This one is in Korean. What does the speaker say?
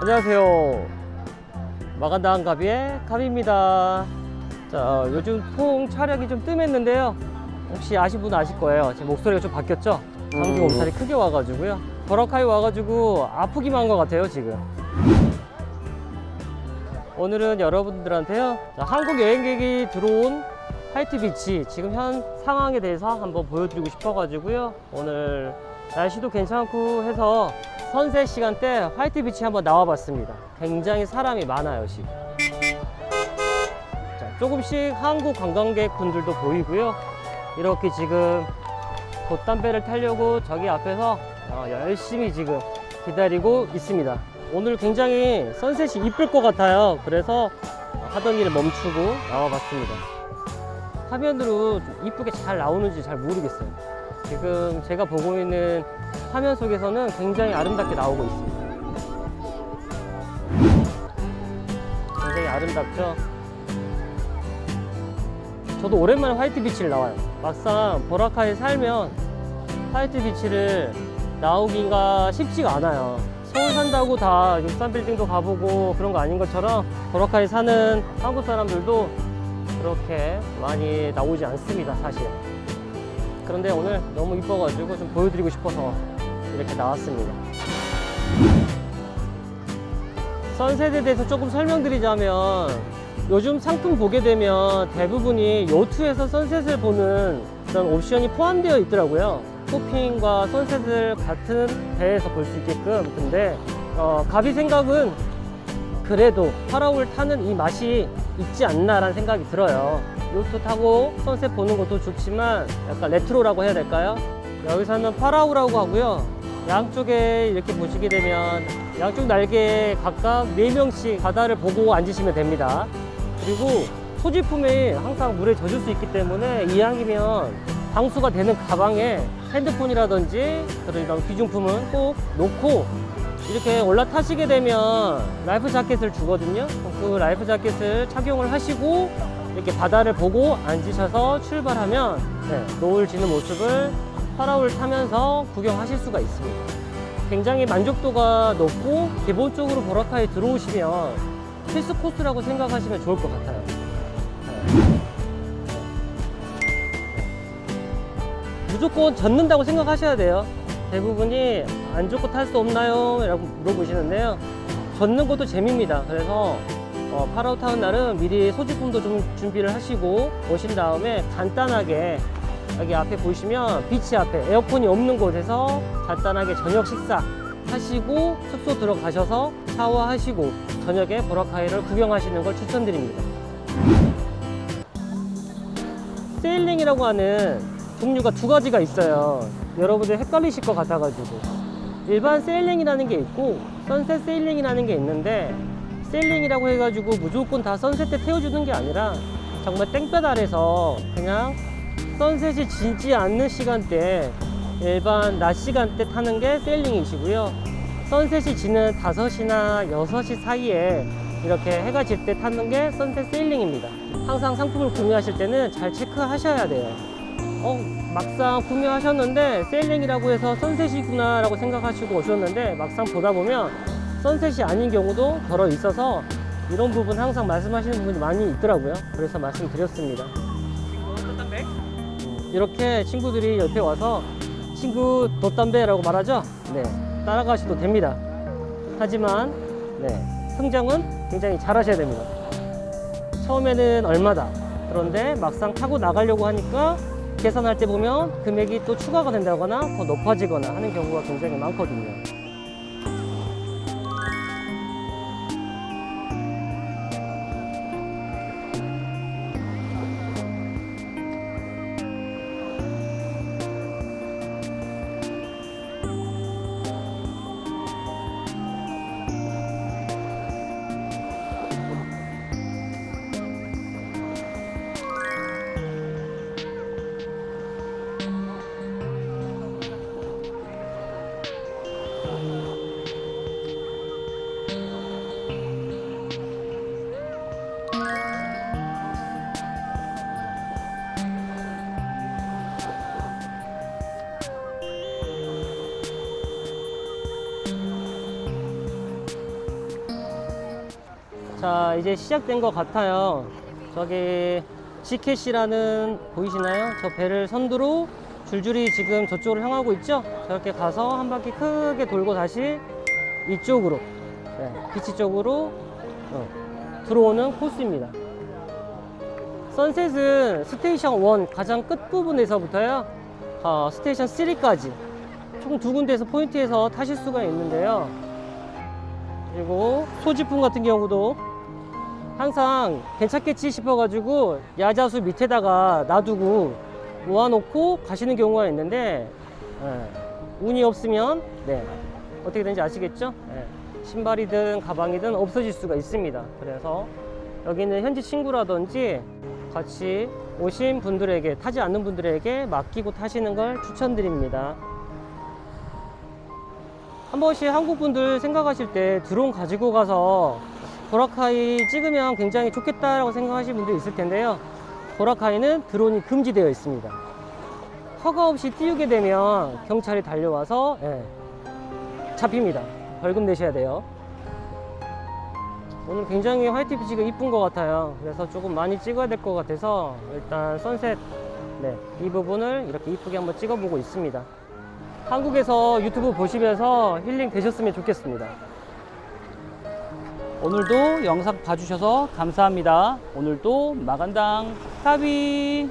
안녕하세요. 마간다 한 가비의 가비입니다. 자, 요즘 통 촬영이 좀 뜸했는데요. 혹시 아신 분 아실 거예요. 제 목소리가 좀 바뀌었죠? 감기 음. 몸살이 크게 와가지고요. 버럭하이 와가지고 아프기만 한 것 같아요, 지금. 오늘은 여러분들한테요. 자, 한국 여행객이 들어온 화이트 비치 지금 현 상황에 대해서 한번 보여드리고 싶어가지고요. 오늘 날씨도 괜찮고 해서 선셋 시간대 화이트 비치 한번 나와봤습니다. 굉장히 사람이 많아요, 지금. 자, 조금씩 한국 관광객 분들도 보이고요. 이렇게 지금 돛담배를 타려고 저기 앞에서 어, 열심히 지금 기다리고 있습니다. 오늘 굉장히 선셋이 이쁠 것 같아요. 그래서 하던 일을 멈추고 나와봤습니다. 화면으로 좀 이쁘게 잘 나오는지 잘 모르겠어요. 지금 제가 보고 있는 화면 속에서는 굉장히 아름답게 나오고 있습니다. 굉장히 아름답죠? 저도 오랜만에 화이트 비치를 나와요. 막상 보라카에 살면 화이트 비치를 나오기가 쉽지가 않아요. 서울 산다고 다 63빌딩도 가보고 그런 거 아닌 것처럼 보라카에 사는 한국 사람들도 그렇게 많이 나오지 않습니다, 사실. 그런데 오늘 너무 이뻐가지고 좀 보여드리고 싶어서 이렇게 나왔습니다. 선셋에 대해서 조금 설명드리자면 요즘 상품 보게 되면 대부분이 요트에서 선셋을 보는 그런 옵션이 포함되어 있더라고요. 쇼핑과 선셋을 같은 배에서 볼 수 있게끔. 근데 어, 가비 생각은 그래도 파라오를 타는 이 맛이 있지 않나라는 생각이 들어요. 요트 타고 선셋 보는 것도 좋지만 약간 레트로라고 해야 될까요? 여기서는 파라오라고 하고요. 양쪽에 이렇게 보시게 되면 양쪽 날개에 각각 4명씩 바다를 보고 앉으시면 됩니다. 그리고 소지품이 항상 물에 젖을 수 있기 때문에 이왕이면 방수가 되는 가방에 핸드폰이라든지 그런 귀중품은 꼭 놓고 이렇게 올라타시게 되면 라이프 자켓을 주거든요. 그 라이프 자켓을 착용을 하시고 이렇게 바다를 보고 앉으셔서 출발하면 네, 노을 지는 모습을 파라오를 타면서 구경하실 수가 있습니다. 굉장히 만족도가 높고 기본적으로 보라카에 들어오시면 필수 코스라고 생각하시면 좋을 것 같아요. 네. 무조건 젖는다고 생각하셔야 돼요. 대부분이 안 좋고 탈 수 없나요? 라고 물어보시는데요. 젖는 것도 재미입니다. 그래서 어, 파라오 타는 날은 미리 소지품도 좀 준비를 하시고 오신 다음에 간단하게 여기 앞에 보시면 비치 앞에 에어컨이 없는 곳에서 간단하게 저녁 식사 하시고 숙소 들어가셔서 샤워하시고 저녁에 보라카이를 구경하시는 걸 추천드립니다. 세일링이라고 하는 종류가 두 가지가 있어요. 여러분들 헷갈리실 것 같아가지고. 일반 세일링이라는 게 있고, 선셋 세일링이라는 게 있는데, 세일링이라고 해가지고 무조건 다 선셋 때 태워주는 게 아니라, 정말 땡볕 아래서 그냥 선셋이 지지 않는 시간대, 일반 낮 시간대 타는 게 세일링이시고요. 선셋이 지는 5시나 6시 사이에 이렇게 해가 질 때 타는 게 선셋 세일링입니다. 항상 상품을 구매하실 때는 잘 체크하셔야 돼요. 어, 막상 구매하셨는데 세일링이라고 해서 선셋이구나 라고 생각하시고 오셨는데 막상 보다 보면 선셋이 아닌 경우도 더러 있어서 이런 부분 항상 말씀하시는 분이 많이 있더라고요. 그래서 말씀드렸습니다. 음, 이렇게 친구들이 옆에 와서 친구 돛담배라고 말하죠? 네, 따라가셔도 됩니다. 하지만 네, 흥정은 굉장히 잘 하셔야 됩니다. 처음에는 얼마다. 그런데 막상 타고 나가려고 하니까 계산할 때 보면 금액이 또 추가가 된다거나 더 높아지거나 하는 경우가 굉장히 많거든요. 자, 이제 시작된 것 같아요. 저기 지켓이라는 보이시나요? 저 배를 선두로 줄줄이 지금 저쪽으로 향하고 있죠? 저렇게 가서 한 바퀴 크게 돌고 다시 이쪽으로, 네, 비치 쪽으로 어, 들어오는 코스입니다. 선셋은 스테이션 1 가장 끝부분에서부터요, 어, 스테이션 3까지 총 두 군데에서 포인트에서 타실 수가 있는데요. 그리고 소지품 같은 경우도 항상 괜찮겠지 싶어가지고 야자수 밑에다가 놔두고 모아놓고 가시는 경우가 있는데 예, 운이 없으면 네, 어떻게 되는지 아시겠죠? 예, 신발이든 가방이든 없어질 수가 있습니다. 그래서 여기 있는 현지 친구라든지 같이 오신 분들에게 타지 않는 분들에게 맡기고 타시는 걸 추천드립니다. 한 번씩 한국 분들 생각하실 때 드론 가지고 가서 보라카이 찍으면 굉장히 좋겠다라고 생각하시는 분도 있을 텐데요. 보라카이는 드론이 금지되어 있습니다. 허가 없이 띄우게 되면 경찰이 달려와서 예, 잡힙니다. 벌금 내셔야 돼요. 오늘 굉장히 화이트 비치가 이쁜 것 같아요. 그래서 조금 많이 찍어야 될 것 같아서 일단 선셋 네, 이 부분을 이렇게 이쁘게 한번 찍어보고 있습니다. 한국에서 유튜브 보시면서 힐링 되셨으면 좋겠습니다. 오늘도 영상 봐주셔서 감사합니다. 오늘도 마간당 타비